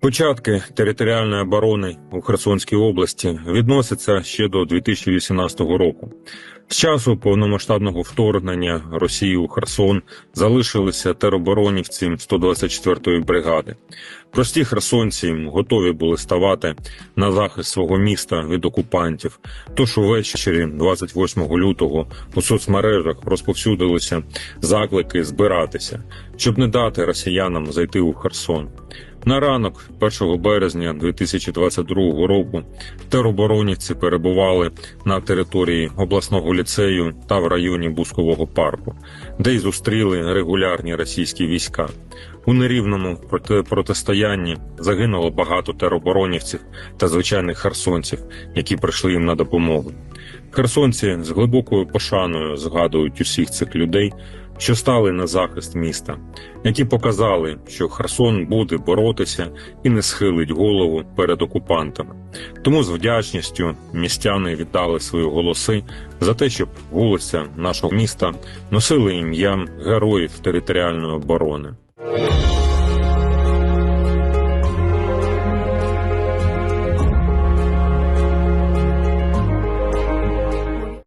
Початки територіальної оборони у Херсонській області відносяться ще до 2018 року. З часу повномасштабного вторгнення Росії у Херсон залишилися тероборонівці 124-ї бригади. Прості херсонці готові були ставати на захист свого міста від окупантів. Тож увечері, 28 лютого, у соцмережах розповсюдилися заклики збиратися, щоб не дати росіянам зайти у Херсон. На ранок, 1 березня 2022 року, тероборонівці перебували на території обласного ліцею та в районі Бускового парку, де й зустріли регулярні російські війська. У нерівному проти- протистоянні загинуло багато тероборонівців та звичайних херсонців, які прийшли їм на допомогу. Херсонці з глибокою пошаною згадують усіх цих людей, що стали на захист міста, які показали, що Херсон буде боротися і не схилить голову перед окупантами. Тому з вдячністю містяни віддали свої голоси за те, щоб вулиця нашого міста носили ім'я героїв територіальної оборони.